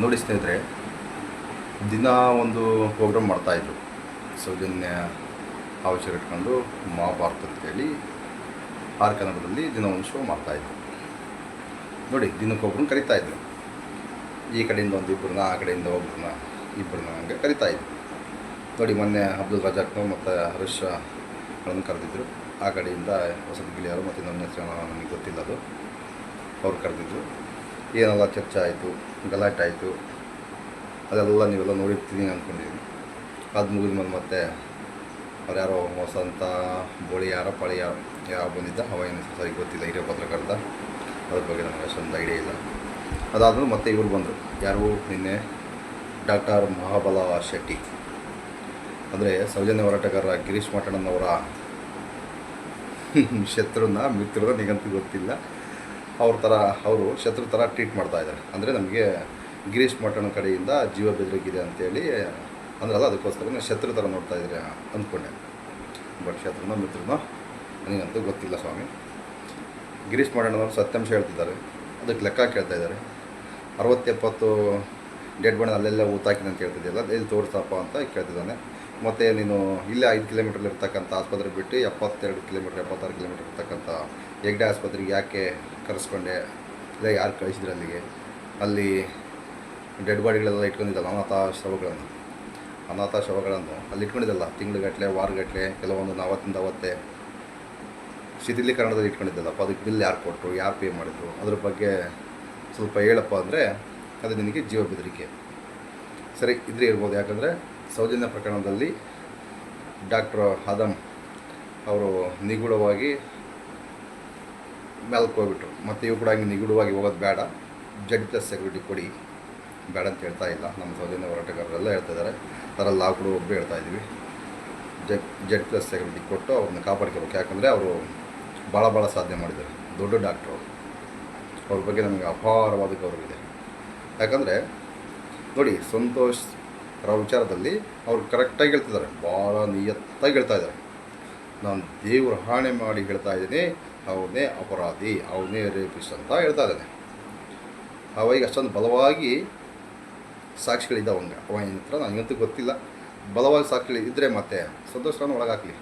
ನೋಡಿ ಸ್ನೇಹಿತರೆ ದಿನ ಒಂದು ಪ್ರೋಗ್ರಾಮ್ ಮಾಡ್ತಾಯಿದ್ರು ಸೌಜನ್ಯ ಅವಶ್ಯಕ ಇಟ್ಕೊಂಡು ಮಹಾಭಾರತ ಅಂತೇಳಿ ಆರ್ ಕನ್ನಡದಲ್ಲಿ ದಿನ ಒಂದು ಶೋ ಮಾಡ್ತಾಯಿದ್ರು ನೋಡಿ ದಿನಕ್ಕೊಬ್ರನ್ನ ಕರಿತಾಯಿದ್ರು ಈ ಕಡೆಯಿಂದ ಒಂದು ಇಬ್ಬರನ್ನ ಆ ಕಡೆಯಿಂದ ಒಬ್ಬರನ್ನ ಇಬ್ಬರನ್ನ ಹಂಗೆ ಕರಿತಾಯಿದ್ರು ನೋಡಿ, ಮೊನ್ನೆ ಅಬ್ದುಲ್ ರಜಾಕ್ನು ಮತ್ತು ಹರೀಶ್ ಅವರನ್ನು ಕರೆದಿದ್ರು. ಆ ಕಡೆಯಿಂದ ವಸಂತ ಗಿಳಿಯವರು ಮತ್ತು ನನ್ನ ಹೆಸರು ನನಗೆ ಗೊತ್ತಿಲ್ಲ ಅದು. ಅವ್ರು ಕರೆದಿದ್ರು. ಏನೆಲ್ಲ ಚರ್ಚೆ ಆಯಿತು ಗಲಾಟೆ ಆಯಿತು ಅದೆಲ್ಲ ನೀವೆಲ್ಲ ನೋಡಿರ್ತೀನಿ ಅಂದ್ಕೊಂಡಿದ್ದೀನಿ. ಅದು ಮುಗಿದ ಮೇಲೆ ಮತ್ತೆ ಅವ್ರು ಯಾರೋ ಅಂತ ಬೋಳಿ ಯಾರೋ ಪಳಿ ಯಾರೋ ಯಾವ ಬಂದಿದ್ದ ಏನು ಸರಿ ಗೊತ್ತಿಲ್ಲ ಹಿರಿಯ ಪತ್ರಕರ್ತ. ಅದ್ರ ಬಗ್ಗೆ ನನಗೆ ಅಷ್ಟೊಂದು ಐಡಿಯಾ ಇಲ್ಲ. ಅದಾದರೂ ಮತ್ತೆ ಇವರು ಬಂದರು. ಯಾರು? ನಿನ್ನೆ ಡಾಕ್ಟರ್ ಮಹಾಬಲ ಶೆಟ್ಟಿ. ಅಂದರೆ ಸೌಜನ್ಯ ಹೋರಾಟಗಾರ ಗಿರೀಶ್ ಮಠಣ್ಣನವರ ಶತ್ರುನ, ಮಿತ್ರನ, ನಿಗಂತೂ ಗೊತ್ತಿಲ್ಲ. ಅವ್ರ ಥರ ಅವರು ಶತ್ರು ಥರ ಟ್ರೀಟ್ ಮಾಡ್ತಾ ಇದ್ದಾರೆ. ಅಂದರೆ ನಮಗೆ ಗಿರೀಶ್ ಮಠನ ಕಡೆಯಿಂದ ಜೀವ ಬೆದರಿಗಿದೆ ಅಂತೇಳಿ ಅಂದ್ರಲ್ಲ ಅದಕ್ಕೋಸ್ಕರ ಶತ್ರು ಥರ ನೋಡ್ತಾ ಇದ್ದಾರೆ ಅಂದ್ಕೊಂಡೆ. ಬಟ್ ಶತ್ರುನ, ಮಿತ್ರನೋ, ನನಗಂತೂ ಗೊತ್ತಿಲ್ಲ ಸ್ವಾಮಿ. ಗಿರೀಶ್ ಮಠಣ್ಣನವರು ಸತ್ಯಾಂಶ ಹೇಳ್ತಿದ್ದಾರೆ. ಅದಕ್ಕೆ ಲೆಕ್ಕ ಕೇಳ್ತಾ ಇದ್ದಾರೆ. ಅರವತ್ತೆಪ್ಪತ್ತು ಡೆಡ್ ಬಣ್ಣ ಅಲ್ಲೆಲ್ಲ ಊತಾಕಿನ ಅಂತ ಹೇಳ್ತಿದ್ದೆಲ್ಲ ಎಲ್ಲಿ ತೋರಿಸಪ್ಪ ಅಂತ ಕೇಳ್ತಿದ್ದಾನೆ. ಮತ್ತು ನೀನು ಇಲ್ಲೇ ಐದು ಕಿಲೋಮೀಟ್ರಲ್ಲಿ ಇರ್ತಕ್ಕಂಥ ಆಸ್ಪತ್ರೆ ಬಿಟ್ಟು ಎಪ್ಪತ್ತೆರಡು ಕಿಲೋಮೀಟ್ರ್ ಎಪ್ಪತ್ತಾರು ಕಿಲೋಮೀಟ್ರ್ ಇರ್ತಕ್ಕಂಥ ಹೆಗ್ಡೆ ಆಸ್ಪತ್ರೆಗೆ ಯಾಕೆ ಕರೆಸ್ಕೊಂಡೆ? ಇಲ್ಲ, ಯಾರು ಕಳಿಸಿದ್ರು ಅಲ್ಲಿಗೆ? ಅಲ್ಲಿ ಡೆಡ್ ಬಾಡಿಗಳೆಲ್ಲ ಇಟ್ಕೊಂಡಿದ್ದಲ್ಲ, ಅನಾಥ ಶವಗಳನ್ನು. ಅನಾಥ ಶವಗಳನ್ನು ಅಲ್ಲಿ ಇಟ್ಕೊಂಡಿದ್ದಲ್ಲ, ತಿಂಗಳುಗಟ್ಟಲೆ, ವಾರಗಟ್ಟಲೆ, ಕೆಲವೊಂದು ಅವತ್ತಿಂದ ಅವತ್ತೆ. ಶಿಥಿಲೀಕರಣದಲ್ಲಿ ಇಟ್ಕೊಂಡಿದ್ದಲ್ಲಪ್ಪ ಅದಕ್ಕೆ ಬಿಲ್ ಯಾರು ಕೊಟ್ಟರು, ಯಾರು ಪೇ ಮಾಡಿದ್ರು? ಅದ್ರ ಬಗ್ಗೆ ಸ್ವಲ್ಪ ಹೇಳಪ್ಪ ಅಂದರೆ, ಅದು ನಿನಗೆ ಜೀವ ಬೆದರಿಕೆ. ಸರಿ, ಇದ್ರೆ ಇರ್ಬೋದು. ಯಾಕಂದರೆ, ಸೌಜನ್ಯ ಪ್ರಕರಣದಲ್ಲಿ ಡಾಕ್ಟರ್ ಹದಮ್ ಅವರು ನಿಗೂಢವಾಗಿ ಮೇಲಕ್ಕೆ ಹೋಗ್ಬಿಟ್ರು. ಮತ್ತು ಇವು ಕೂಡ ಹಂಗೆ ನಿಗೂಢವಾಗಿ ಹೋಗೋದು ಬೇಡ. ಜಡ್ ಪ್ಲಸ್ ಸೆಕ್ಯೂರಿಟಿ ಕೊಡಿ. ಬೇಡ ಅಂತ ಹೇಳ್ತಾ ಇಲ್ಲ. ನಮ್ಮ ಸೌಜನ್ಯ ಹೋರಾಟಗಾರರೆಲ್ಲ ಹೇಳ್ತಾ ಇದ್ದಾರೆ. ಅದರಲ್ಲಿ ನಾವು ಕೂಡ ಒಬ್ಬರು ಹೇಳ್ತಾ ಇದ್ದೀವಿ. ಜಡ್ ಜಡ್ ಪ್ಲಸ್ ಸೆಕ್ಯೂರಿಟಿ ಕೊಟ್ಟು ಅವ್ರನ್ನ ಕಾಪಾಡ್ಕೋಬೇಕು. ಯಾಕಂದರೆ ಅವರು ಭಾಳ ಭಾಳ ಸಾಧನೆ ಮಾಡಿದ್ದಾರೆ. ದೊಡ್ಡ ಡಾಕ್ಟ್ರು ಅವರು. ಬಗ್ಗೆ ನಮಗೆ ಅಪಾರವಾದ ಗೌರವ ಇದೆ. ಯಾಕಂದರೆ, ನೋಡಿ, ಸಂತೋಷ್ ಅವರ ವಿಚಾರದಲ್ಲಿ ಅವ್ರು ಕರೆಕ್ಟಾಗಿ ಹೇಳ್ತಿದ್ದಾರೆ. ಭಾಳ ನಿಯತ್ತಾಗಿ ಹೇಳ್ತಾ ಇದ್ದಾರೆ. ನಾನು ದೇವ್ರ ಹಾಣೆ ಮಾಡಿ ಹೇಳ್ತಾ ಇದ್ದೀನಿ. ಅವನೇ ಅಪರಾಧಿ ಅವನೇ ರೇಪಿಸ್ಟ್ ಅಂತ ಹೇಳ್ತಾ ಇದ್ದಾನೆ ಅವಾಗ ಅಷ್ಟೊಂದು ಬಲವಾಗಿ ಸಾಕ್ಷಿಗಳಿದ್ದಾವೆ ಅವಂಗ ಅವ ಏನ ಹತ್ರ ನನಗಂತೂ ಗೊತ್ತಿಲ್ಲ. ಬಲವಾಗಿ ಸಾಕ್ಷಿಗಳು ಇದ್ದರೆ ಮತ್ತೆ ಸಂತೋಷವನ್ನು ಒಳಗಾಕಲಿ.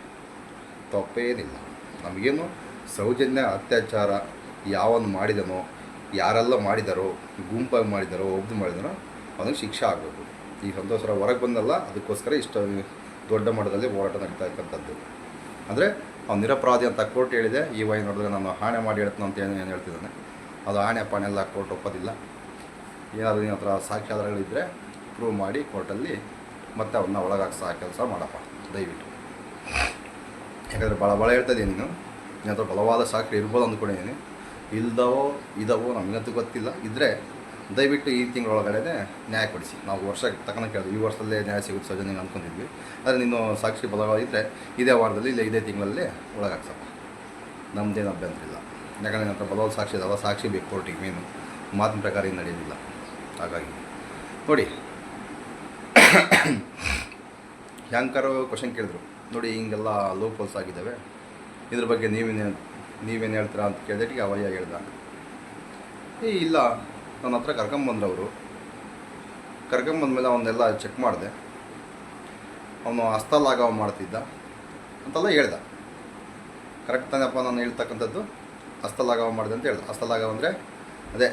ತಪ್ಪೇನಿಲ್ಲ. ನಮಗೇನು ಸೌಜನ್ಯ, ಅತ್ಯಾಚಾರ ಯಾವನ್ನು ಮಾಡಿದನೋ, ಯಾರೆಲ್ಲ ಮಾಡಿದಾರೋ, ಗುಂಪಾಗಿ ಮಾಡಿದಾರೋ ಒಬ್ಬದು ಮಾಡಿದಾರೋ ಅವನಿಗೆ ಶಿಕ್ಷೆ ಆಗಬೇಕು ಈ ಸಂತೋಷರ ಹೊರಗೆ ಬಂದಲ್ಲ, ಅದಕ್ಕೋಸ್ಕರ ಇಷ್ಟು ದೊಡ್ಡ ಮಟ್ಟದಲ್ಲಿ ಹೋರಾಟ ನಡೀತಾ ಇರ್ತಕ್ಕಂಥದ್ದು. ಅಂದರೆ ಅವ್ನು ನಿರಪರಾಧಿ ಅಂತ ಕೋರ್ಟ್ ಹೇಳಿದೆ, ಈ ವೈ ನೋಡಿದ್ರೆ ನಾನು ಹಾಣೆ ಮಾಡಿ ಹೇಳ್ತೀನಿ ಅಂತ ಏನು ಏನು ಹೇಳ್ತಿದ್ದಾನೆ. ಅದು ಆಣೆ ಪಾಣೆ ಕೋರ್ಟ್ ಒಪ್ಪೋದಿಲ್ಲ. ಏನಾದರೂ ನಿನ್ನ ಹತ್ರ ಸಾಕ್ಷ್ಯಾಧಾರಗಳಿದ್ದರೆ ಪ್ರೂವ್ ಮಾಡಿ ಕೋರ್ಟಲ್ಲಿ ಮತ್ತೆ ಅವನ್ನ ಒಳಗಾಕ್ಸೋ ಕೆಲಸ ಮಾಡಪ್ಪ, ದಯವಿಟ್ಟು. ಯಾಕಂದರೆ ಭಾಳ ಭಾಳ ಹೇಳ್ತಾ ಇದ್ದೀನಿ ನೀನು. ನಿನ್ನ ಹತ್ರ ಬಲವಾದ ಸಾಕ್ಷಿ ಇರ್ಬೋದು ಅಂದ್ಕೊಂಡಿದ್ದೀನಿ ಇಲ್ದವೋ, ಇದವೋ ನಮಗಂತೂ ಗೊತ್ತಿಲ್ಲ. ಇದ್ದರೆ ದಯವಿಟ್ಟು ಈ ತಿಂಗಳೊಳಗಡೆ ನ್ಯಾಯ ಕೊಡಿಸಿ. ನಾವು ವರ್ಷ ಕೇಳಿದ್ವಿ. ಈ ವರ್ಷದಲ್ಲೇ ನ್ಯಾಯ ಸಿಗುತ್ತೆ ಸಜನಿಗೆ ಅಂದ್ಕೊಂಡಿದ್ವಿ. ಆದರೆ ನೀನು ಸಾಕ್ಷಿ ಬದಲಾಗಿದ್ದರೆ ಇದೇ ವಾರದಲ್ಲಿ ಇಲ್ಲ, ಇದೇ ತಿಂಗಳಲ್ಲಿ ಒಳಗಾಗ್ಸಪ್ಪ. ನಮ್ಮದೇನು ಅಭ್ಯಂತರ ಇಲ್ಲ. ಯಾಕಂದರೆ ನನ್ನ ಬಲವಾದ ಸಾಕ್ಷಿ ಇದಾವ ಸಾಕ್ಷಿ ಬೇಕು ಕೋರ್ಟಿಗೆ ಮೇನು. ಮಾತಿನ ಪ್ರಕಾರ ಏನು ನಡೆಯೋದಿಲ್ಲ ಹಾಗಾಗಿ. ನೋಡಿ. ಯಾಂಕರು ಕ್ವಶನ್ ಕೇಳಿದ್ರು. ನೋಡಿ, ಹಿಂಗೆಲ್ಲ ಲೋಪಲ್ಸ್ ಆಗಿದ್ದಾವೆ. ಇದ್ರ ಬಗ್ಗೆ ನೀವೇನು ನೀವೇನು ಹೇಳ್ತೀರಾ ಅಂತ ಕೇಳಿದಟ್ಟಿಗೆ ಅವಯ್ಯ ಹೇಳ್ದ. ಇಲ್ಲ. ನನ್ನ ಹತ್ರ ಕರ್ಕೊಂಬಂದ್ರು ಅವರು ಕರ್ಕೊಂಬಂದ್ಮೇಲೆ ಅವನ್ನೆಲ್ಲ ಚೆಕ್ ಮಾಡಿದೆ. ಅವನು ಹಸ್ತಲಾಘವ ಮಾಡ್ತಿದ್ದ. ಅಂತೆಲ್ಲ ಹೇಳ್ದ. ಕರೆಕ್ಟ್ ತಾನಪ್ಪ ನಾನು ಹೇಳ್ತಕ್ಕಂಥದ್ದು? ಹಸ್ತಲಾಘವ ಮಾಡಿದೆ ಅಂತ ಹೇಳ್ದ. ಹಸ್ತಲಾಘವ ಅಂದರೆ, ಅದೇ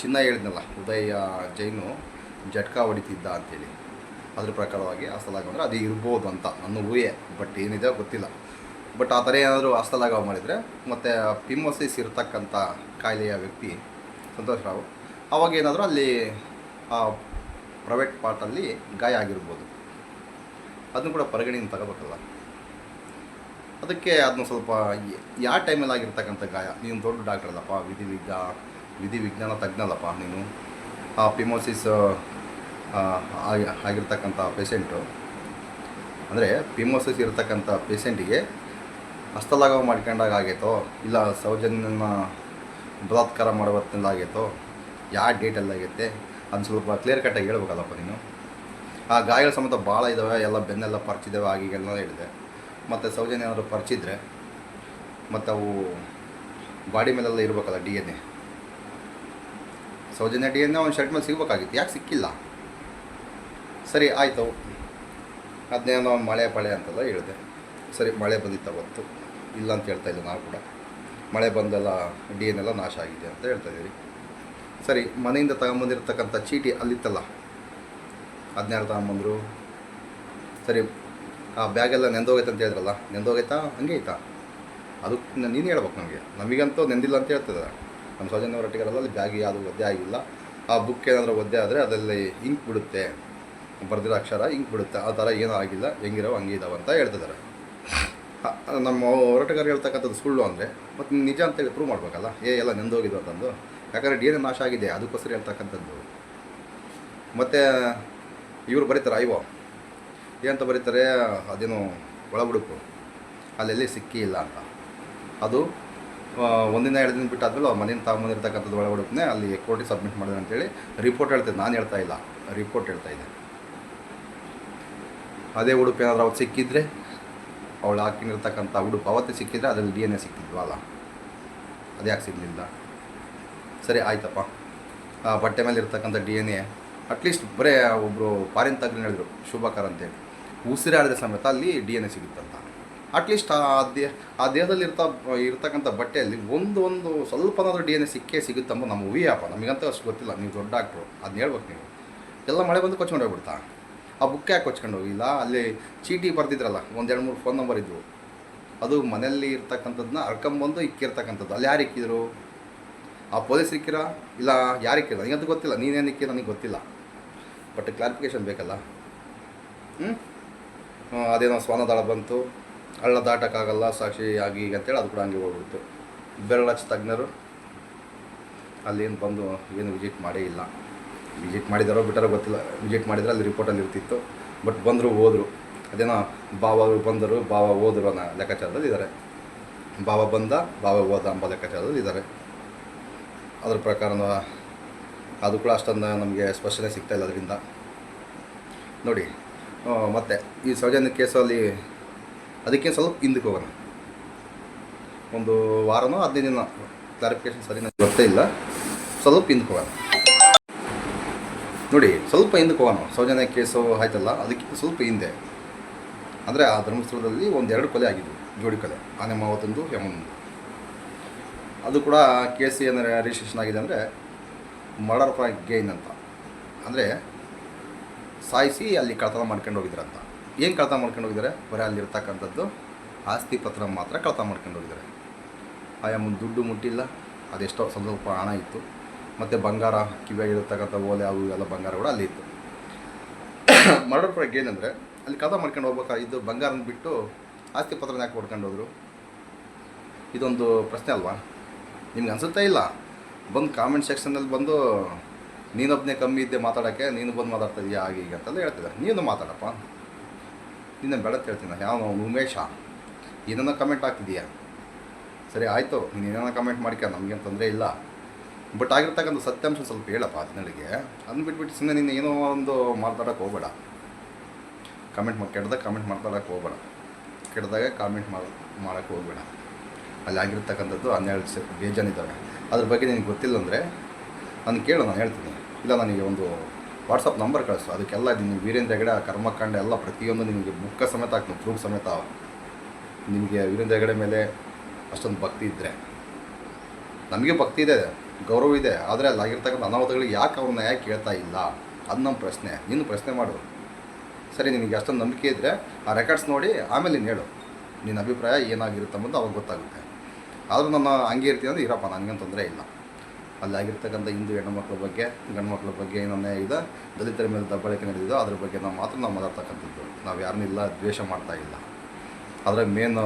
ಚಿನ್ನ ಹೇಳಿದ್ನಲ್ಲ, ಉದಯ ಜೈನು ಜಟ್ಕಾ ಹೊಡಿತಿದ್ದ ಅಂತೇಳಿ. ಅದ್ರ ಪ್ರಕಾರವಾಗಿ ಹಸ್ತಲಾಘವ ಅಂದರೆ ಅದು ಇರ್ಬೋದು ಅಂತ. ನನ್ನ ಊಹೆ ಬಟ್ ಏನಿದೆ ಗೊತ್ತಿಲ್ಲ. ಬಟ್ ಆ ಥರ ಏನಾದರೂ ಹಸ್ತಲಾಘವ ಮಾಡಿದರೆ, ಮತ್ತು ಪಿಮೋಸಿಸ್ ಇರತಕ್ಕಂಥ ಕಾಯಿಲೆಯ ವ್ಯಕ್ತಿ ಸಂತೋಷ್ ರಾವ್ ಅವಾಗ ಏನಾದರೂ ಅಲ್ಲಿ, ಆ ಪ್ರೈವೇಟ್ ಪಾರ್ಟಲ್ಲಿ ಗಾಯ ಆಗಿರ್ಬೋದು. ಅದನ್ನು ಕೂಡ ಪರಿಗಣನೆ ತಗೋಬೇಕಲ್ಲ. ಅದಕ್ಕೆ ಅದನ್ನ ಸ್ವಲ್ಪ ಯಾವ ಟೈಮಲ್ಲಿ ಆಗಿರ್ತಕ್ಕಂಥ ಗಾಯ. ನೀನು ದೊಡ್ಡ ಡಾಕ್ಟರ್ ಅಲ್ಲಪ್ಪ ವಿಧಿ ವಿಜ್ಞ ವಿಧಿ ವಿಜ್ಞಾನ ತಜ್ಞಲ್ಲಪ್ಪ ನೀನು. ಆ ಪಿಮೋಸಿಸ್ ಆಗಿ, ಆಗಿರ್ತಕ್ಕಂಥ ಪೇಷೆಂಟು ಅಂದರೆ ಪಿಮೋಸಿಸ್ ಇರತಕ್ಕಂಥ ಪೇಷೆಂಟಿಗೆ ಹಸ್ತಲಾಘವ ಮಾಡ್ಕೊಂಡಾಗ ಆಗೈತೋ, ಇಲ್ಲ ಸೌಜನ್ಯನ ಬಲಾತ್ಕಾರ ಮಾಡುವತ್ತಿಂದ ಆಗೈತೋ ಯಾವ ಆಗುತ್ತೆ ಅದನ್ನ ಸ್ವಲ್ಪ ಕ್ಲಿಯರ್ ಕಟ್ಟಾಗಿ ಹೇಳ್ಬೇಕಲ್ಲಪ್ಪ ನೀನು. ಆ ಗಾಯಗಳ ಸಮೇತ ಭಾಳ ಇದ್ದಾವೆ ಎಲ್ಲ ಬೆನ್ನೆಲ್ಲ ಪರ್ಚಿದ್ದಾವೆ ಆಗೀಗೆಲ್ಲ ಹೇಳಿದೆ. ಮತ್ತು ಸೌಜನ್ಯ ಏನಾದರೂ ಪರ್ಚಿದ್ರೆ, ಮತ್ತು ಅವು ಬಾಡಿ ಮೇಲೆಲ್ಲ ಇರಬೇಕಲ್ಲ D N A Soujanya D N ಒಂದು ಶರ್ಟ್ ಮೇಲೆ ಸಿಗಬೇಕಾಗಿತ್ತು, ಯಾಕೆ ಸಿಕ್ಕಿಲ್ಲ? ಸರಿ, ಆಯಿತು. ಅದನ್ನೇನೋ ಮಳೆ ಪಳೆ ಅಂತೆಲ್ಲ ಹೇಳಿದೆ. ಸರಿ, ಮಳೆ ಬಂದಿತ್ತು ಅವತ್ತು. ಇಲ್ಲ ಅಂತ ಹೇಳ್ತಾ ಇಲ್ಲ ನಾವು ಕೂಡ. ಮಳೆ ಬಂದೆಲ್ಲ ಡಿ ಎನ್ ಎಲ್ಲ ನಾಶ ಆಗಿದೆ ಅಂತ ಹೇಳ್ತಾ ಇದ್ದೀವಿ ಸರಿ, ಮನೆಯಿಂದ ತಗೊಂಬಂದಿರತಕ್ಕಂಥ ಚೀಟಿ ಅಲ್ಲಿತ್ತಲ್ಲ. ಹದಿನಾರು ತಗೊಂಬಂದರು ಸರಿ, ಆ ಬ್ಯಾಗೆಲ್ಲ ನೆಂದೋಗೈತೆ ಅಂತ ಹೇಳಿದ್ರಲ್ಲ, ನೆಂದೋಗೈತಾ? ಹಂಗೆ ಐತಾ? ಅದು ನೀನು ಹೇಳ್ಬೇಕು ನಮಗೆ ನಮಗಂತೂ ನೆಂದಿಲ್ಲ ಅಂತ ಹೇಳ್ತಿದ್ದಾರೆ ನಮ್ಮ ಸೌಜನ್ಯ ಹೊರಟಿಗಾರಲ್ಲ ಅಲ್ಲಿ ಬ್ಯಾಗ್ ಯಾವುದು ಒದ್ದೆ ಆಗಿಲ್ಲ. ಆ ಬುಕ್ ಏನಾದರೂ ಒದ್ದೆ ಆದರೆ ಅದರಲ್ಲಿ ಇಂಕ್ ಬಿಡುತ್ತೆ. ಬರೆದಿರೋ ಅಕ್ಷರ ಇಂಕ್ ಬಿಡುತ್ತೆ. ಆ ಥರ ಏನೂ ಆಗಿಲ್ಲ. ಹೆಂಗಿರೋ ಹಂಗೆ ಇದಾವೆ ಅಂತ ಹೇಳ್ತಿದ್ದಾರೆ. ನಮ್ಮ ಹೋರಾಟಗಾರ ಹೇಳ್ತಕ್ಕಂಥದ್ದು ಸುಳ್ಳು ಅಂದರೆ, ಮತ್ತು ನಿಜ ಅಂತೇಳಿ ಪ್ರೂವ್ ಮಾಡಬೇಕಲ್ಲ? ಏ, ಎಲ್ಲ ನೆಂದೋಗಿದ್ದು ಅಂತಂದು. ಯಾಕಂದರೆ ಡಿ ಎನ್ ನಾಶ ಆಗಿದೆ, ಅದಕ್ಕೋಸ್ಕರ ಹೇಳ್ತಕ್ಕಂಥದ್ದು. ಮತ್ತು, ಇವರು ಬರೀತಾರೆ ಅಯ್ಯೋ ಏನಂತ ಬರೀತಾರೆ, ಅದೇನು ಒಳಬುಡುಕು ಅಲ್ಲೆಲ್ಲಿ ಸಿಕ್ಕಿ ಇಲ್ಲ ಅಂತ. ಅದು ಒಂದಿನ ಎರಡು ದಿನ ಬಿಟ್ಟಾದ್ಮೇಲೆ ಅವ್ರ ಮನೆಯಿಂದ ತಗೊಂಬಂದಿರ್ತಕ್ಕಂಥದ್ದು ಒಳಗಡೆ ಅಲ್ಲಿ ಕೋರ್ಟಿಗೆ ಸಬ್ಮಿಟ್ ಮಾಡಿದೆ ಅಂತೇಳಿ ರಿಪೋರ್ಟ್ ಹೇಳ್ತೇನೆ ನಾನು ಹೇಳ್ತಾ ಇಲ್ಲ. ರಿಪೋರ್ಟ್ ಹೇಳ್ತಾ ಇದ್ದೆ. ಅದೇ ಉಡುಪು ಏನಾದರೂ ಅವತ್ತು ಸಿಕ್ಕಿದ್ರೆ, ಅವಳು ಹಾಕಿರ್ತಕ್ಕಂಥ ಉಡುಪು ಅವತ್ತೇ ಸಿಕ್ಕಿದ್ರೆ ಅದರಲ್ಲಿ ಡಿ ಎನ್ ಎ ಸಿಕ್ತಿದ್ವಲ್ಲ. ಅದು ಯಾಕೆ ಸಿಗಲಿಲ್ಲ. ಆಯ್ತಪ್ಪ. ಆ, ಬಟ್ಟೆ ಮೇಲೆ ಇರ್ತಕ್ಕಂಥ ಡಿ ಎನ್ ಎ ಅಟ್ಲೀಸ್ಟ್ ಬರೇ ಒಬ್ಬರು ಫಾರಿನ್ ತಗ್ರಿ ಹೇಳಿದ್ರು, ಶುಭಕರ್ ಅಂತೇಳಿ. ಉಸಿರಾಡಿದ ಸಮೇತ ಅಲ್ಲಿ ಡಿ ಎನ್ ಎ ಸಿಗುತ್ತಂತ. ಅಟ್ಲೀಸ್ಟ್ ಆ ದೇಹ ಆ ದೇಹದಲ್ಲಿ ಇರ್ತಾ, ಇರ್ತಕ್ಕಂಥ ಬಟ್ಟೆಯಲ್ಲಿ ಒಂದು ಒಂದು ಸ್ವಲ್ಪನಾದರೂ ಡಿ ಎನ್ ಎ ಸಿಕ್ಕೇ ಸಿಗುತ್ತಂಬ ನಮ್ಮ ಹೂವಿಯಪ್ಪ ನಮಗಂತ ಅಷ್ಟು ಗೊತ್ತಿಲ್ಲ. ನೀವು ದೊಡ್ಡ ಡಾಕ್ಟ್ರು ಅದನ್ನ ಹೇಳ್ಬೇಕು ನೀವು. ಎಲ್ಲ ಮಳೆ ಬಂದು ಕೊಚ್ಕೊಂಡು ಹೋಗ್ಬಿಡ್ತಾ. ಆ ಬುಕ್ ಯಾಕೆ ಕೊಚ್ಕೊಂಡು ಹೋಗಿಲ್ಲ? ಅಲ್ಲಿ ಚೀಟಿ ಬರ್ತಿದ್ರಲ್ಲ ಒಂದೆರಡು ಮೂರು ಫೋನ್ ನಂಬರ್ ಇದ್ವು. ಅದು ಮನೆಯಲ್ಲಿ ಇರ್ತಕ್ಕಂಥದ್ದನ್ನ ಹರ್ಕೊಂಬಂದು ಇಕ್ಕಿರ್ತಕ್ಕಂಥದ್ದು. ಅಲ್ಲಿ ಯಾರು ಇಕ್ಕಿದ್ರು ಆ ಪೊಲೀಸ್ ಇಕ್ಕಿರ ಇಲ್ಲ, ಯಾರಿಗೆ ಕೇಳ ನನಗಂತೂ ಗೊತ್ತಿಲ್ಲ. ನೀನೇನು ಇಕ್ಕಿರ ನನಗೆ ಗೊತ್ತಿಲ್ಲ. ಬಟ್ ಕ್ಲಾರಿಫಿಕೇಷನ್ ಬೇಕಲ್ಲ? ಹ್ಞೂ ಅದೇನೋ ಸ್ವಾನದಾಳ ಬಂತು. ಹಳ್ಳ ದಾಟಕ್ಕಾಗಲ್ಲ, ಸಾಕ್ಷಿ ಆಗಿ ಈಗ ಅಂತೇಳಿ ಅದು ಕೂಡ ಹಂಗೆ ಹೋಗ್ಬಿಡ್ತು. ಬೆರಳಚ್ಚ ತಜ್ಞರು. ಅಲ್ಲೇನು ಬಂದು ಏನು ವಿಸಿಟ್ ಮಾಡೇ ಇಲ್ಲ. ವಿಸಿಟ್ ಮಾಡಿದಾರೋ ಬಿಟ್ಟಾರೋ ಗೊತ್ತಿಲ್ಲ. ವಿಸಿಟ್ ಮಾಡಿದ್ರೆ ಅಲ್ಲಿ ರಿಪೋರ್ಟಲ್ಲಿ ಇರ್ತಿತ್ತು. ಬಟ್ ಬಂದರು, ಹೋದರು. ಅದೇನೋ ಬಾವರು ಬಂದರು ಬಾವ ಹೋದರು ಅನ್ನೋ ಲೆಕ್ಕಾಚಾರದಲ್ಲಿ ಇದ್ದಾರೆ ಬಾವ ಬಂದ ಬಾವ ಹೋದ ಅಂಬ ಲೆಕ್ಕಾಚಾರದಲ್ಲಿ ಇದ್ದಾರೆ ಅದ್ರ ಪ್ರಕಾರ ಅದು ಕೂಡ ಅಷ್ಟೊಂದು ನಮಗೆ ಸ್ಪಷ್ಟನೆ ಸಿಗ್ತಾಯಿಲ್ಲ ಅದರಿಂದ. ನೋಡಿ ಮತ್ತು ಈ ಸೌಜನ್ಯ ಕೇಸಲ್ಲಿ ಅದಕ್ಕೆ ಸ್ವಲ್ಪ ಹಿಂದಕ್ಕೆ ಹೋಗೋಣ. ಒಂದು ವಾರನೋ ಹದಿನೈದು ದಿನ ಕ್ಲಾರಿಫಿಕೇಶನ್ ಸರಿ ನನಗೆ ಗೊತ್ತೇ ಇಲ್ಲ. ಸ್ವಲ್ಪ ಹಿಂದಕ್ಕೆ ಹೋಗೋಣ. ನೋಡಿ, ಸ್ವಲ್ಪ ಹಿಂದಕ್ಕೆ ಹೋಗೋಣ. ಸೌಜನ್ಯ ಕೇಸು ಆಯ್ತಲ್ಲ, ಅದಕ್ಕಿಂತ ಸ್ವಲ್ಪ ಹಿಂದೆ. ಅಂದರೆ ಆ ಧರ್ಮಸ್ಥಳದಲ್ಲಿ ಒಂದೆರಡು ಕೊಲೆ ಆಗಿದ್ದು ಜೋಡಿ ಕೊಲೆ. ಆನೆ ಮಾವತ್ತೊಂದು, ಯಮನೊಂದು. ಅದು ಕೂಡ ಕೇಸ್ ಏನಾರ ರಿಜಿಸ್ಟ್ರೇಷನ್ ಆಗಿದೆ ಅಂದರೆ ಮರ್ಡರ್ ಫಾರ್ ಗೇನ್ ಅಂತ. ಅಂದರೆ ಸಾಯಿಸಿ ಅಲ್ಲಿ ಕಳ್ತನ ಮಾಡ್ಕೊಂಡು ಹೋಗಿದ್ರಂತ ಏನು ಕಳ್ತನ ಮಾಡ್ಕೊಂಡು ಹೋಗಿದ್ದಾರೆ? ಬರೀ ಅಲ್ಲಿರ್ತಕ್ಕಂಥದ್ದು ಆಸ್ತಿ ಪತ್ರ ಮಾತ್ರ ಕಳ್ತನ ಮಾಡ್ಕೊಂಡು ಹೋಗಿದ್ದಾರೆ. ಆಯಾ ಮುಂದೆ ದುಡ್ಡು ಮುಟ್ಟಿಲ್ಲ, ಅದೆಷ್ಟೋ ಸ್ವಲ್ಪ ಹಣ ಇತ್ತು. ಮತ್ತು ಬಂಗಾರ, ಕಿವಿಯಾಗಿರ್ತಕ್ಕಂಥ ಓಲೆ, ಅವು ಎಲ್ಲ ಬಂಗಾರ ಕೂಡ ಅಲ್ಲಿ ಇತ್ತು. ಮರ್ಡರ್ ಫಾರ್ ಗೇನ್ ಅಂದರೆ ಅಲ್ಲಿ ಕಳ್ತನ ಮಾಡ್ಕೊಂಡು ಹೋಗ್ಬೇಕಾಗಿದ್ದು ಬಂಗಾರನ ಬಿಟ್ಟು ಆಸ್ತಿ ಪತ್ರನ ಯಾಕೆ ಹೊಡ್ಕೊಂಡು ಹೋದ್ರು? ಇದೊಂದು ಪ್ರಶ್ನೆ ಅಲ್ವಾ? ನಿಮ್ಗೆ ಅನ್ಸುತ್ತಾ ಇಲ್ಲ. ಬಂದು ಕಾಮೆಂಟ್ ಸೆಕ್ಷನಲ್ಲಿ ಬಂದು ನೀನೊಬ್ಬನೇ ಕಮ್ಮಿ ಇದ್ದೆ ಮಾತಾಡೋಕ್ಕೆ, ನೀನು ಬಂದು ಮಾತಾಡ್ತಾ ಇದೀಯಾ, ಹಾಗೆ ಈಗ ಅಂತೆಲ್ಲ ಹೇಳ್ತಿದ್ದಾರೆ. ನೀನು ಮಾತಾಡಪ್ಪ. ನಿನ್ನ ಬೆಳತ್ ಹೇಳ್ತೀನಿ ಯಾವ ಉಮೇಶ. ಏನನ್ನ ಕಮೆಂಟ್ ಹಾಕ್ತಿದೀಯಾ ಸರಿ, ಆಯಿತು. ನೀನು ಏನನ್ನ ಕಮೆಂಟ್ ಮಾಡ್ಕೊ, ನಮಗೇನು ತೊಂದರೆ ಇಲ್ಲ. ಬಟ್ ಆಗಿರ್ತಕ್ಕಂಥ ಸತ್ಯಾಂಶ ಸ್ವಲ್ಪ ಹೇಳಪ್ಪ ಅದನ್ನಳಿಗೆ ಅದನ್ನ ಬಿಟ್ಬಿಟ್ಟು ಸುಮ್ಮನೆ ನೀನು ಏನೋ ಒಂದು ಮಾತಾಡೋಕೆ ಹೋಗಬೇಡ. ಕಮೆಂಟ್ ಮಾಡಿ ಕೆಡ್ದಾಗ ಕಮೆಂಟ್ ಮಾತಾಡೋಕೆ ಹೋಗಬೇಡ. ಕೆಡ್ದಾಗ ಕಾಮೆಂಟ್ ಮಾಡಿ, ಮಾಡೋಕ್ಕೆ ಹೋಗಬೇಡ. ಅಲ್ಲಿ ಆಗಿರ್ತಕ್ಕಂಥದ್ದು ಹನ್ನೆರಡು ಸೆ ಬೇಜಾನಿದ್ದಾವೆ. ಅದ್ರ ಬಗ್ಗೆ ನಿನಗೆ ಗೊತ್ತಿಲ್ಲ ಅಂದರೆ ನಾನು ಕೇಳು, ನಾನು ಹೇಳ್ತೀನಿ. ಇಲ್ಲ, ನನಗೆ ಒಂದು ವಾಟ್ಸಪ್ ನಂಬರ್ ಕಳಿಸು. ಅದಕ್ಕೆಲ್ಲ ನಿಮ್ಮ ವೀರೇಂದ್ರ ಹೆಗಡೆ ಕರ್ಮಕಾಂಡ ಎಲ್ಲ ಪ್ರತಿಯೊಂದು ನಿಮಗೆ ಬುಕ್ಕ ಸಮೇತ ಪ್ರೂಫ್ ಸಮೇತ ನಿಮಗೆ ವೀರೇಂದ್ರ ಹೆಗಡೆ ಮೇಲೆ ಅಷ್ಟೊಂದು ಭಕ್ತಿ ಇದ್ದರೆ ನಮಗೆ ಭಕ್ತಿ ಇದೆ, ಗೌರವ ಇದೆ. ಆದರೆ ಅಲ್ಲಿ ಆಗಿರ್ತಕ್ಕಂಥ ಅನಾಹುತಗಳಿಗೆ ಯಾಕೆ ಅವ್ರನ್ನ ಯಾಕೆ ಕೇಳ್ತಾ ಇಲ್ಲ? ಅದು ನಮ್ಮ ಪ್ರಶ್ನೆ. ನೀನು ಪ್ರಶ್ನೆ ಮಾಡು. ಸರಿ, ನಿನಗೆ ಅಷ್ಟೊಂದು ನಂಬಿಕೆ ಇದ್ದರೆ ಆ ರೆಕಾರ್ಡ್ಸ್ ನೋಡಿ ಆಮೇಲೆ ನೀನು ಹೇಳು. ನಿನ್ನ ಅಭಿಪ್ರಾಯ ಏನಾಗಿರುತ್ತೆ ಅನ್ನೋದು ಅವಾಗ ಗೊತ್ತಾಗುತ್ತೆ. ಆದರೂ ನಾನು ಹಂಗೆ ಇರ್ತೀನಿ ಅಂದರೆ, ಇರಪ್ಪ ನನಗೇನು ತೊಂದರೆ ಇಲ್ಲ. ಅಲ್ಲಿ ಆಗಿರ್ತಕ್ಕಂಥ ಹಿಂದೂ ಹೆಣ್ಣುಮಕ್ಳ ಬಗ್ಗೆ ಗಂಡು ಮಕ್ಕಳ ಬಗ್ಗೆ ಏನನ್ನೇ ಇದ, ದಲಿತರ ಮೇಲೆ ದಬ್ಬಾಳಿಕೆ ನಡೆದಿದೋ ಅದ್ರ ಬಗ್ಗೆ ನಾವು ಮಾತ್ರ ನಾವು ಮಾತಾಡ್ತಕ್ಕಂಥದ್ದು. ನಾವು ಯಾರನ್ನಿಲ್ಲ ದ್ವೇಷ ಮಾಡ್ತಾ ಇಲ್ಲ. ಅದರ ಮೇನ್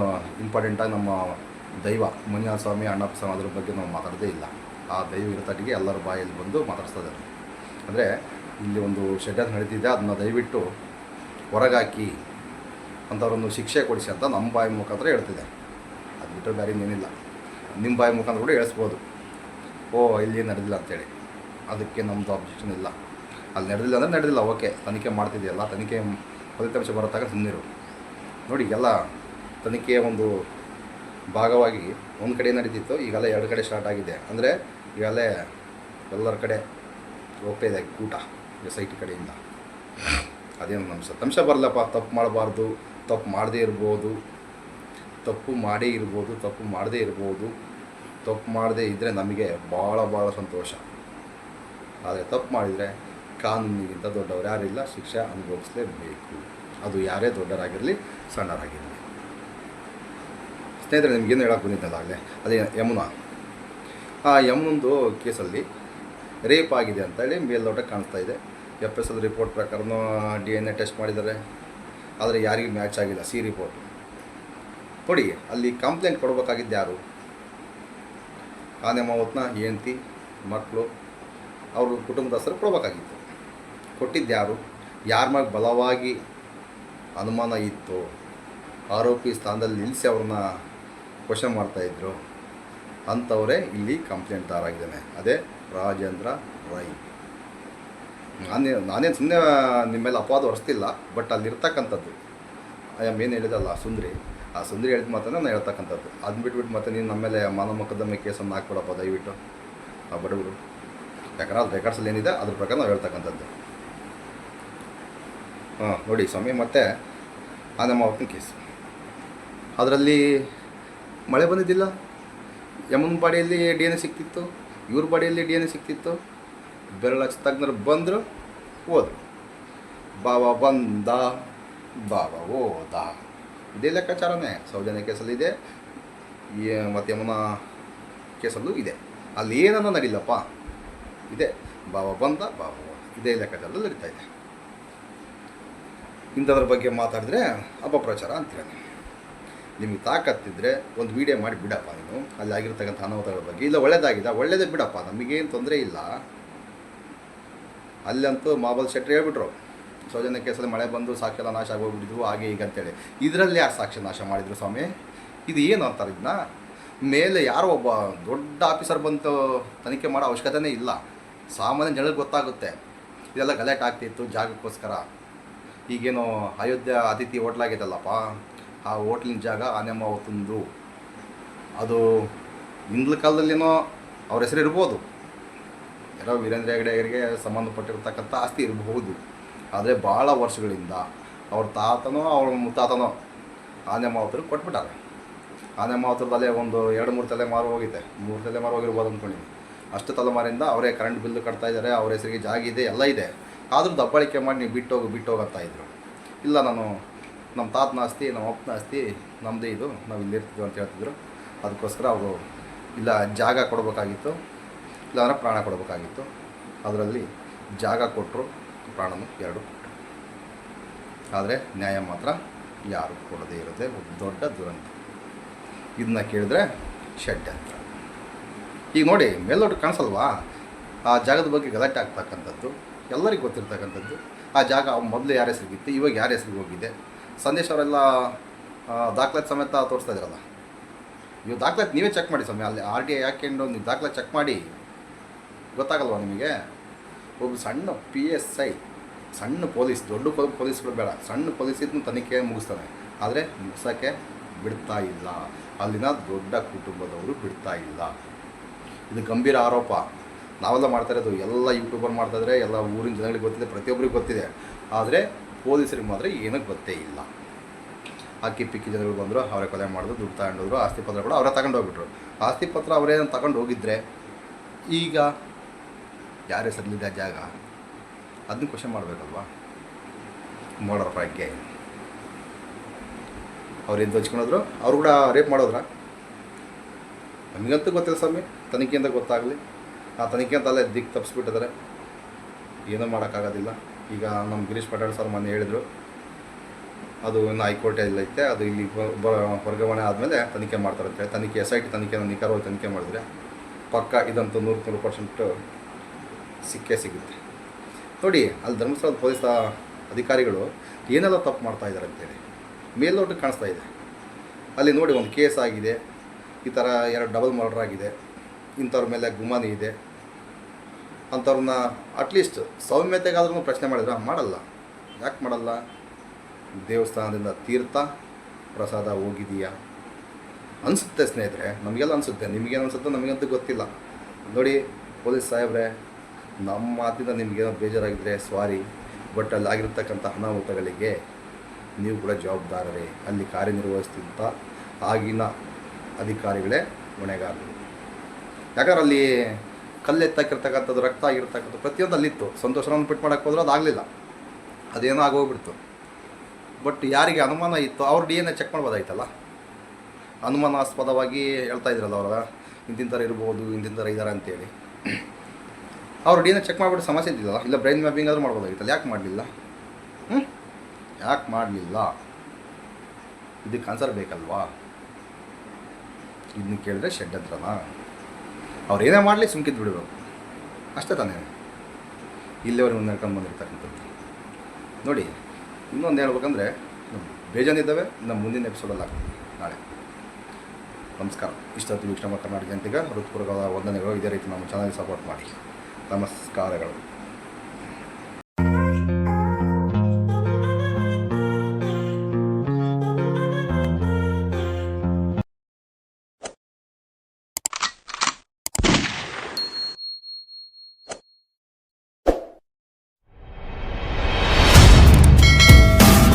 ಇಂಪಾರ್ಟೆಂಟಾಗಿ ನಮ್ಮ ದೈವ ಮುನಿಯಾ ಸ್ವಾಮಿ ಅಣ್ಣಪ್ಪ ಸ್ವಾಮಿ ಅದ್ರ ಬಗ್ಗೆ ನಾವು ಮಾತಾಡೋದೇ ಇಲ್ಲ. ಆ ದೈವ ಇರತಟ್ಟಿಗೆ ಎಲ್ಲರ ಬಾಯಲ್ಲಿ ಬಂದು ಮಾತಾಡಿಸ್ತಾ ಇದ್ದಾರೆ. ಅಂದರೆ, ಇಲ್ಲಿ ಒಂದು ಷಡ್ಯಂತ್ರ ನಡೀತಿದೆ ಅದನ್ನ ದಯವಿಟ್ಟು ಹೊರಗಾಕಿ ಅಂಥವ್ರೊಂದು ಶಿಕ್ಷೆ ಕೊಡಿಸಿ ಅಂತ ನಮ್ಮ ಬಾಯಿ ಮುಖಾಂತರ ಹೇಳ್ತಿದೆ ಅದು ಬಿಟ್ಟರೆ ಬೇರೆ ಇನ್ನೇನಿಲ್ಲ. ನಿಮ್ಮ ಬಾಯಿ ಮುಖಾಂತರ ಕೂಡ ಹೇಳಿಸ್ಬೋದು. ಓ, ಇಲ್ಲಿ ನಡೆದಿಲ್ಲ ಅಂತೇಳಿ. ಅದಕ್ಕೆ ನಮ್ಮದು ಅಬ್ಜೆಕ್ಷನ್ ಇಲ್ಲ. ಅಲ್ಲಿ ನಡೆದಿಲ್ಲ ಅಂದರೆ ನಡೆದಿಲ್ಲ ಓಕೆ ತನಿಖೆ ಮಾಡ್ತಿದೆಯಲ್ಲ ತನಿಖೆ ಫಲಿತಾಂಶ ಬರತ್ತಾಗ ಸುಮ್ಮನಿರು ನೋಡಿ, ಎಲ್ಲ ತನಿಖೆಯ ಒಂದು ಭಾಗವಾಗಿ ಒಂದು ಕಡೆ ನಡೀತಿತ್ತು ಈಗೆಲ್ಲ ಎರಡು ಕಡೆ ಸ್ಟಾರ್ಟ್ ಆಗಿದೆ. ಅಂದರೆ ಈಗಲೇ ಎಲ್ಲರ ಕಡೆ ಹೋಗ್ತಾ ಇದೆ, ಕೂಟ ಎಸ್ ಐ ಟಿ ಕಡೆಯಿಂದ. ಅದೇನು ನಮ್ಮ ಸತ್ಯಾಂಶ ಬರಲಪ್ಪ, ತಪ್ಪು ಮಾಡಬಾರ್ದು, ತಪ್ಪು ಮಾಡದೇ ಇರ್ಬೋದು. ತಪ್ಪು ಮಾಡೇ ಇರ್ಬೋದು, ತಪ್ಪು ಮಾಡದೇ ಇರ್ಬೋದು, ತಪ್ಪು ಮಾಡದೇ ಇದ್ದರೆ ನಮಗೆ ಭಾಳ ಭಾಳ ಸಂತೋಷ. ಆದರೆ ತಪ್ಪು ಮಾಡಿದರೆ ಕಾನೂನಿಗಿಂತ ದೊಡ್ಡವರು ಯಾರಿಲ್ಲ, ಶಿಕ್ಷೆ ಅನುಭವಿಸಲೇಬೇಕು. ಅದು ಯಾರೇ ದೊಡ್ಡರಾಗಿರಲಿ, ಸಣ್ಣರಾಗಿರಲಿ. ಸ್ನೇಹಿತರೆ ನಿಮಗೇನು ಬಂದಿದ್ದಲ್ಲ ಆಗಲೇ? ಅದೇ ಯಮುನಾ. ಆ ಯಮುನಂದು ಕೇಸಲ್ಲಿ ರೇಪ್ ಆಗಿದೆ ಅಂತೇಳಿ ಮೇಲ್ನೋಟ ಕಾಣಿಸ್ತಾ ಇದೆ. ಎಫ್ ಎಸ್ ಎಲ್ ರಿಪೋರ್ಟ್ ಪ್ರಕಾರನೂ ಡಿ ಎನ್ ಎ ಟೆಸ್ಟ್ ಮಾಡಿದ್ದಾರೆ. ಆದರೆ ಯಾರಿಗೂ ಮ್ಯಾಚ್ ಆಗಿಲ್ಲ, ಸಿ ರಿಪೋರ್ಟ್ ನೋಡಿ ಅಲ್ಲಿ ಕಂಪ್ಲೇಂಟ್ ಕೊಡಬೇಕಾಗಿದ್ದು ಯಾರು? ಆನೆ, ಮಾವತ್ನ, ಹೆಂಡತಿ ಮಕ್ಕಳು ಅವ್ರ ಕುಟುಂಬದಸ್ಥರು ಕೊಡಬೇಕಾಗಿತ್ತು. ಕೊಟ್ಟಿದ್ದು ಯಾರು? ಯಾರ ಮೇಲೆ ಬಲವಾಗಿ ಅನುಮಾನ ಇತ್ತು? ಆರೋಪಿ ಸ್ಥಾನದಲ್ಲಿ ನಿಲ್ಲಿಸಿ ಅವ್ರನ್ನ ಕ್ವಶನ್ ಮಾಡ್ತಾಯಿದ್ರು ಅಂಥವರೇ ಇಲ್ಲಿ ಕಂಪ್ಲೇಂಟ್ದಾರಾಗಿದ್ದಾನೆ ಅದೇ ರಾಜೇಂದ್ರ ರೈ. ನಾನೇ ನಾನೇನು ಸುಮ್ಮನೆ ನಿಮ್ಮ ಮೇಲೆ ಅಪವಾದ ಹೊರಿಸ್ತಿಲ್ಲ ಬಟ್ ಅಲ್ಲಿರ್ತಕ್ಕಂಥದ್ದು. ಏನು ಹೇಳಿದಲ್ಲ ಸುಂದ್ರಿ. ಆ ಸುಂದರಿ ಹೇಳಿದ ಮಾತನ್ನ ನಾನು ಹೇಳ್ತಕ್ಕಂಥದ್ದು. ಅದನ್ನ ಬಿಟ್ಬಿಟ್ಟು ಮತ್ತೆ ನೀನು ನಮ್ಮ ಮೇಲೆ ಮಾನವ ಮೊಕದ್ದಮೆ ಕೇಸನ್ನು ಹಾಕ್ಬಿಡಪ್ಪ ದಯವಿಟ್ಟು. ಆ ಬಡವರು. ಯಾಕಂದ್ರೆ ಅದು ರೆಕಾರ್ಡ್ಸಲ್ಲಿ ಏನಿದೆ, ಅದ್ರ ಪ್ರಕಾರ ನಾವು ಹೇಳ್ತಕ್ಕಂಥದ್ದು. ಹಾಂ, ನೋಡಿ ಸ್ವಾಮಿ, ಮತ್ತೆ ಆ ನಮ್ಮ ಅವತ್ತಿನ ಕೇಸ್ ಅದರಲ್ಲಿ ಮಳೆ ಬಂದಿದ್ದಿಲ್ಲ? ಯಮನ್ ಬಾಡಿಯಲ್ಲಿ ಡಿ ಎನ್ ಎ ಸಿಕ್ತಿತ್ತು? ಇವ್ರ ಬಾಡಿಯಲ್ಲಿ ಡಿ ಎನ್ ಎ ಸಿಕ್ತಿತ್ತು? ಬೆರಳಕ್ಷ ತಜ್ಞರು ಬಂದರು, ಹೋದರು. ಬಾಬಾ ಬಂದ ಬಾಬಾ ಹೋದ. ಇದೇ ಲೆಕ್ಕಾಚಾರನೇ. ಸೌಜನ್ಯ ಕೇಸಲ್ಲಿ ಇದೆ. ಈ, ಮತ್ತು ಯಮುನಾ ಕೇಸಲ್ಲೂ ಇದೆ. ಅಲ್ಲಿ ಏನನ್ನ ನಡೀಲಪ್ಪ? ಇದೆ. ಬಾವ ಬಂದ ಹೋದ ಇದೇ ಲೆಕ್ಕಾಚಾರದಲ್ಲಿ ನಡೀತಾ ಇದೆ. ಇಂಥದ್ರ ಬಗ್ಗೆ ಮಾತಾಡಿದ್ರೆ ಅಪಪ್ರಚಾರ ಅಂತೀರ ನಿಮಗೆ ತಾಕತ್ತಿದ್ರೆ ಒಂದು ವಿಡಿಯೋ ಮಾಡಿ ಬಿಡಪ್ಪ ನೀನು. ಅಲ್ಲಿ ಆಗಿರ್ತಕ್ಕಂಥ ಅನಾಹುತಗಳ ಬಗ್ಗೆ. ಇಲ್ಲ, ಒಳ್ಳೇದಾಗಿದೆ. ಒಳ್ಳೇದೇ ಬಿಡಪ್ಪ. ನಮಗೇನು ತೊಂದರೆ ಇಲ್ಲ. ಅಲ್ಲಂತೂ ಮಾಬಲ್ ಶೆಟ್ಟಿ ಹೇಳ್ಬಿಟ್ರು. ಸೌಜನ್ಯ ಕೇಸಲ್ಲಿ ಮಳೆ ಬಂದು ಸಾಕ್ಷಿ ಎಲ್ಲ ನಾಶ ಆಗೋಗ್ಬಿಟ್ಟಿದ್ವು, ಹಾಗೆ ಈಗ ಅಂತೇಳಿ. ಇದರಲ್ಲಿ ಯಾರು ಸಾಕ್ಷಿ ನಾಶ ಮಾಡಿದರು ಸ್ವಾಮಿ. ಇದು ಏನು ಅಂತಾರೆ ಇದನ್ನ? ಮೇಲೆ ಯಾರೋ ಒಬ್ಬ ದೊಡ್ಡ ಆಫೀಸರ್ ಬಂತು ತನಿಖೆ ಮಾಡೋ ಅವಶ್ಯಕತೆನೇ ಇಲ್ಲ. ಸಾಮಾನ್ಯ ಜನರಿಗೆ ಗೊತ್ತಾಗುತ್ತೆ. ಇದೆಲ್ಲ ಗಲಾಟೆ ಆಗ್ತಿತ್ತು ಜಾಗಕ್ಕೋಸ್ಕರ. ಈಗೇನು ಅಯೋಧ್ಯ ಅತಿಥಿ ಹೋಟ್ಲಾಗೈತಲ್ಲಪ್ಪ ಆ ಹೋಟ್ಲಿನ ಜಾಗ ಆನೆಮ್ಮ ತಂದು ಅದು ಹಿಂದ್ಲ ಕಾಲದಲ್ಲಿನೋ ಅವ್ರ ಹೆಸರು ಇರ್ಬೋದು. ಯಾರೋ ವೀರೇಂದ್ರ ಹೆಗಡೆಯವರಿಗೆ ಸಂಬಂಧಪಟ್ಟಿರ್ತಕ್ಕಂಥ ಆಸ್ತಿ ಇರಬಹುದು. ಆದರೆ ಭಾಳ ವರ್ಷಗಳಿಂದ ಅವ್ರ ತಾತನೋ, ಅವ್ರ ಮುತ್ತಾತನೋ ಆನೆ ಮಾವತರು ಕೊಟ್ಬಿಟ್ಟಾರೆ. ಆನೆ ಮಾವತರದಲ್ಲೇ ಒಂದು ಎರಡು, ಮೂರು ತಲೆಮಾರು ಹೋಗಿದೆ. ಮೂರು ತಲೆಮಾರು ಹೋಗಿರ್ಬೋದು ಅಂದ್ಕೊಂಡಿದ್ದೀನಿ ಅಷ್ಟು ತಲೆಮಾರಿಂದ ಅವರೇ ಕರೆಂಟ್ ಬಿಲ್ ಕಟ್ತಾ ಇದ್ದಾರೆ, ಅವ್ರ ಹೆಸರಿಗೆ ಜಾಗ ಇದೆ, ಎಲ್ಲ ಇದೆ. ಆದರೂ ದಬ್ಬಾಳಿಕೆ ಮಾಡಿ ನೀವು ಬಿಟ್ಟೋಗು ಬಿಟ್ಟೋಗು ಅಂತ ಇದ್ರು. ಇಲ್ಲ, ನಾನು ನಮ್ಮ ತಾತನ ಆಸ್ತಿ, ನಮ್ಮ ಅಪ್ಪನ ಆಸ್ತಿ ನಮ್ಮದೇ ಇದು, ನಾವು ಇಲ್ಲಿರ್ತೀವಿ ಅಂತ ಹೇಳ್ತಿದ್ರು. ಅದಕ್ಕೋಸ್ಕರ ಅವರು ಇಲ್ಲ, ಜಾಗ ಕೊಡಬೇಕಾಗಿತ್ತು ಇಲ್ಲಾಂದರೆ ಪ್ರಾಣ ಕೊಡಬೇಕಾಗಿತ್ತು. ಅದರಲ್ಲಿ ಜಾಗ ಕೊಟ್ಟರು ಪ್ರಾಣನು ಎರಡು ಆದರೆ ನ್ಯಾಯ ಮಾತ್ರ ಯಾರು ಕೊಡದೇ ಇರೋದೇ ಒಂದು ದೊಡ್ಡ ದುರಂತ. ಇದನ್ನ ಕೇಳಿದ್ರೆ ಷಡ್ಯಂತ್ರ ಈಗ ನೋಡಿ ಮೇಲ್ನೋಟ ಕಾಣಿಸಲ್ವಾ? ಆ ಜಾಗದ ಬಗ್ಗೆ ಗಲಾಟೆ ಆಗ್ತಕ್ಕಂಥದ್ದು, ಎಲ್ಲರಿಗೂ ಗೊತ್ತಿರ್ತಕ್ಕಂಥದ್ದು. ಆ ಜಾಗ ಮೊದಲು ಯಾರ ಹೆಸರಿಗಿತ್ತು ಇವಾಗ ಯಾರ ಹೆಸರಿಗೆ ಹೋಗಿದೆ? ಸಂದೇಶ ಅವರೆಲ್ಲ ದಾಖಲಾತಿ ಸಮೇತ ತೋರಿಸ್ತಾ ಇದ್ರಲ್ಲ ನೀವು ದಾಖಲಾತಿ ನೀವೇ ಚೆಕ್ ಮಾಡಿ ಸ್ವಾಮಿ. ಅಲ್ಲಿ ಆರ್ ಟಿ ಐ ಹಾಕ್ಕೊಂಡು ನೀವು ದಾಖಲಾತಿ ಚೆಕ್ ಮಾಡಿ. ಗೊತ್ತಾಗಲ್ವಾ ನಿಮಗೆ? ಒಬ್ಬ ಸಣ್ಣ ಪಿ ಎಸ್ ಐ ಸಣ್ಣ ಪೊಲೀಸ್, ದೊಡ್ಡ ಪೊಲೀಸ್ಗಳು ಬೇಡ. ಸಣ್ಣ ಪೊಲೀಸ್ ಇದನ್ನು ತನಿಖೆ ಮುಗಿಸ್ತಾನೆ. ಆದರೆ ಮುಗಿಸೋಕ್ಕೆ ಬಿಡ್ತಾ ಇಲ್ಲ. ಅಲ್ಲಿನ ದೊಡ್ಡ ಕುಟುಂಬದವರು ಬಿಡ್ತಾ ಇಲ್ಲ. ಇದು ಗಂಭೀರ ಆರೋಪ. ನಾವೆಲ್ಲ ಮಾಡ್ತಾ ಇರೋದು, ಎಲ್ಲ ಯೂಟ್ಯೂಬರ್ ಮಾಡ್ತಾಯಿದ್ರೆ ಎಲ್ಲ ಊರಿನ ಜನಗಳಿಗೆ ಗೊತ್ತಿದೆ, ಪ್ರತಿಯೊಬ್ಬರಿಗೂ ಗೊತ್ತಿದೆ. ಆದರೆ ಪೊಲೀಸರಿಗೆ ಮಾತ್ರ ಏನಕ್ಕೆ ಗೊತ್ತೇ ಇಲ್ಲ. ಅಕ್ಕಿ ಪಿಕ್ಕಿ ಜನಗಳು ಬಂದರು, ಅವರೇ ಕೊಲೆ ಮಾಡಿದ್ರು, ದುಡ್ಡು ತಗೊಂಡೋದ್ರು, ಆಸ್ತಿ ಪತ್ರ ಕೂಡ ಅವರೇ ತಗೊಂಡು ಹೋಗ್ಬಿಟ್ರು ಆಸ್ತಿ ಪತ್ರ ಅವರೇನು ತಗೊಂಡು ಹೋಗಿದ್ರೆ ಈಗ ಯಾರ ಹೆಸರಲ್ಲಿದೆ ಆ ಜಾಗ ಅದನ್ನ ಕ್ವಶನ್ ಮಾಡಬೇಕಲ್ವಾ? ಮಾಡೋರ ಬಗ್ಗೆ ಅವ್ರೇನು ದೋಚ್ಕೊಂಡೋದ್ರು ಅವ್ರು ಕೂಡ ರೇಪ್ ಮಾಡೋದ್ರ? ನಮಗಂತೂ ಗೊತ್ತಿಲ್ಲ ಸ್ವಾಮಿ. ತನಿಖೆಯಿಂದ ಗೊತ್ತಾಗಲಿ. ಆ ತನಿಖೆ ಅಂತ ಅಲ್ಲೇ ದಿಕ್ಕು ತಪ್ಪಿಸ್ಬಿಟ್ಟಿದ್ದಾರೆ ಏನೂ ಮಾಡೋಕ್ಕಾಗೋದಿಲ್ಲ. ಈಗ ನಮ್ಮ ಗಿರೀಶ್ ಪಟೇಲ್ ಸರ್ ಮೊನ್ನೆ ಹೇಳಿದರು, ಅದು ಇನ್ನು ಹೈಕೋರ್ಟಲ್ಲಿ ಐತೆ, ಅದು ಇಲ್ಲಿ ವರ್ಗಾವಣೆ ಆದಮೇಲೆ ತನಿಖೆ ಮಾಡ್ತಾರಂತೆ ತನಿಖೆ, ಎಸ್ ಐ ಟಿ ತನಿಖೆನ ನಿಖರವಾಗಿ ತನಿಖೆ ಮಾಡಿದ್ರೆ ಪಕ್ಕ ಇದಂತೂ ನೂರು ನೂರು ಪರ್ಸೆಂಟು ಸಿಕ್ಕೇ ಸಿಗುತ್ತೆ. ನೋಡಿ, ಅಲ್ಲಿ ಧರ್ಮಸ್ಥಳದ ಪೊಲೀಸ್ ಅಧಿಕಾರಿಗಳು ಏನೆಲ್ಲ ತಪ್ಪು ಮಾಡ್ತಾ ಇದ್ದಾರೆ ಅಂತೇಳಿ. ಮೇಲ್ನೋಟಕ್ಕೆ ಕಾಣಿಸ್ತಾ ಇದೆ. ಅಲ್ಲಿ ನೋಡಿ ಒಂದು ಕೇಸ್ ಆಗಿದೆ. ಈ ಥರ ಎರಡು ಡಬಲ್ ಮರ್ಡರ್ ಆಗಿದೆ. ಇಂಥವ್ರ ಮೇಲೆ ಗುಮಾನಿ ಇದೆ. ಅಂಥವ್ರನ್ನ ಅಟ್ಲೀಸ್ಟ್ ಸೌಮ್ಯತೆಗಾದ್ರೂ ಪ್ರಶ್ನೆ ಮಾಡಿದ್ರೆ ಮಾಡಲ್ಲ. ಯಾಕೆ ಮಾಡಲ್ಲ? ದೇವಸ್ಥಾನದಿಂದ ತೀರ್ಥ, ಪ್ರಸಾದ ಹೋಗಿದೆಯಾ? ಅನಿಸುತ್ತೆ ಸ್ನೇಹಿತರೆ, ನಮಗೆಲ್ಲ ಅನಿಸುತ್ತೆ. ನಿಮಗೇನು ಅನಿಸುತ್ತೆ ನಮಗಂತೂ ಗೊತ್ತಿಲ್ಲ. ನೋಡಿ, ಪೊಲೀಸ್ ಸಾಹೇಬ್ರೆ ನಮ್ಮ ಮಾತಿನ ನಿಮಗೇನೋ ಬೇಜಾರಾಗಿದ್ದರೆ ಸ್ವಾರಿ ಬಟ್ ಅಲ್ಲಿ ಆಗಿರ್ತಕ್ಕಂಥ ಅನಾಹುತಗಳಿಗೆ ನೀವು ಕೂಡ ಜವಾಬ್ದಾರರೇ. ಅಲ್ಲಿ ಕಾರ್ಯನಿರ್ವಹಿಸ್ತಿದ್ದ ಆಗಿನ ಅಧಿಕಾರಿಗಳೇ ಹೊಣೆಗಾರರು. ಯಾಕಂದ್ರೆ ಅಲ್ಲಿ ಕಲ್ಲೆತ್ತಾಕಿರ್ತಕ್ಕಂಥದ್ದು ರಕ್ತ ಆಗಿರ್ತಕ್ಕಂಥದ್ದು ಪ್ರತಿಯೊಂದು ಅಲ್ಲಿತ್ತು ಸಂತೋಷವನ್ನು ಪಿಟ್ ಮಾಡೋಕ್ಕೆ ಹೋದ್ರೆ ಅದಾಗಲಿಲ್ಲ ಅದೇನೋ ಆಗೋಗ್ಬಿಡ್ತು. ಬಟ್ ಯಾರಿಗೆ ಅನುಮಾನ ಇತ್ತು ಅವ್ರ ಡಿ ಎನ್ ಎ ಚೆಕ್ ಮಾಡ್ಬೋದಾಯ್ತಲ್ಲ? ಅನುಮಾನಾಸ್ಪದವಾಗಿ ಹೇಳ್ತಾ ಇದ್ರಲ್ಲ ಅವರ. ಇಂತಿಂಥರ ಇರ್ಬೋದು ಇಂತಿಂಥರ ಇದ್ದಾರೆ ಅಂತೇಳಿ. ಅವ್ರ ಡಿ ಎನ್ ಎ ಚೆಕ್ ಮಾಡಿಬಿಟ್ಟು ಸಮಸ್ಯೆ ಇದ್ದಿಲ್ಲ ಇಲ್ಲ ಬ್ರೈನ್ ಮ್ಯಾಪಿಂಗ್ ಆದರೂ ಮಾಡ್ಬೋದಾಗಿತ್ತಲ್ಲ ಯಾಕೆ ಮಾಡಲಿಲ್ಲ? ಹ್ಞೂ ಯಾಕೆ ಮಾಡಲಿಲ್ಲ? ಇದಕ್ಕೆ ಆನ್ಸರ್ ಬೇಕಲ್ವಾ? ಇದನ್ನ ಕೇಳಿದ್ರೆ ಶೆಡ್ ಹತ್ರನಾ? ಅವ್ರು ಏನೇ ಮಾಡಲಿ ಸುಮ್ಕಿದ್ದು ಬಿಡಬೇಕು. ಅಷ್ಟೇ ತಾನೇ. ಇಲ್ಲಿವರೆಗೆ ನಡ್ಕೊಂಡು ಬಂದಿರ್ತಕ್ಕಂಥದ್ದು. ನೋಡಿ, ಇನ್ನೊಂದು ಹೇಳ್ಬೇಕಂದ್ರೆ ಬೇಜಾನಿದ್ದಾವೆ ನಮ್ಮ ಮುಂದಿನ ಎಪಿಸೋಡಲ್ಲಿ ಆಗ್ತದೆ ನಾಳೆ. ನಮಸ್ಕಾರ. ಇಷ್ಟೊತ್ತು ವೀಕ್ಷಣೆ ಕರ್ನಾಟಕ ಜನತೆಗೆ ಹೃತ್ಪೂರ್ವಕವಾದ ವಂದನೆಗಳು. ಇದೇ ರೀತಿ ನಮ್ಮ ಚೆನ್ನಾಗಿ ಸಪೋರ್ಟ್ ಮಾಡಿ. ನಮಸ್ಕಾರಗಳು